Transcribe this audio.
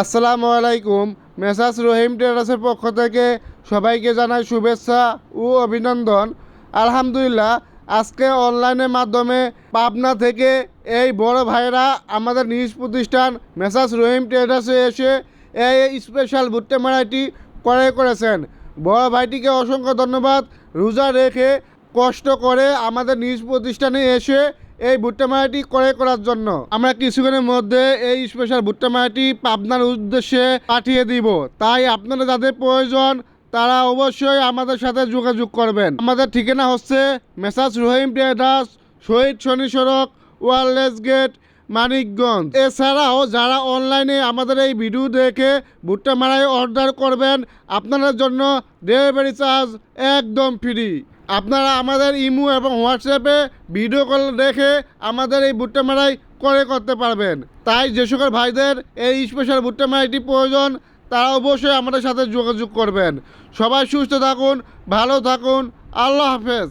আসসালামু আলাইকুম। মেসাজ রহিম ট্রেডার্সের পক্ষ থেকে সবাইকে জানাই শুভেচ্ছা ও অভিনন্দন। আলহামদুলিল্লাহ, আজকে অনলাইনের মাধ্যমে পাবনা থেকে এই বড় ভাইরা আমাদের নিজ প্রতিষ্ঠান মেসাজ রহিম ট্রেডার্সে এসে এই স্পেশাল ভুট্টা মারাইটি ক্রয় করেছেন। বড় ভাইটিকে অসংখ্য ধন্যবাদ। রোজা রেখে কষ্ট করে আমাদের নিজ প্রতিষ্ঠানে এসে এই ভুট্টা মারাটি ক্রয় করার জন্য। আমরা কিছুক্ষণের মধ্যে এই স্পেশাল ভুট্টা মারাটি পাবনার উদ্দেশ্যে পাঠিয়ে দিব। তাই আপনারা যাদের প্রয়োজন, তারা অবশ্যই আমাদের সাথে যোগাযোগ করবেন। আমাদের ঠিকানা হচ্ছে মেসাজ রহিম ট্রেডার্স, শহীদ শনি সড়ক, ওয়ারলেস গেট, মানিকগঞ্জ। এছাড়াও যারা অনলাইনে আমাদের এই ভিডিও দেখে ভুট্টা মারাই অর্ডার করবেন, আপনাদের জন্য ডেলিভারি চার্জ একদম ফ্রি আপনারা আমাদের ইমু এবং হোয়াটসঅ্যাপে ভিডিও কল দেখে আমাদের এই ভুট্টা মারাই করে করতে পারবেন। তাই যে সকল ভাইদের এই স্পেশাল ভুট্টা মারাইটি প্রয়োজন, তারা অবশ্যই আমাদের সাথে যোগাযোগ করবেন। সবাই সুস্থ থাকুন, ভালো থাকুন, আল্লাহ হাফেজ।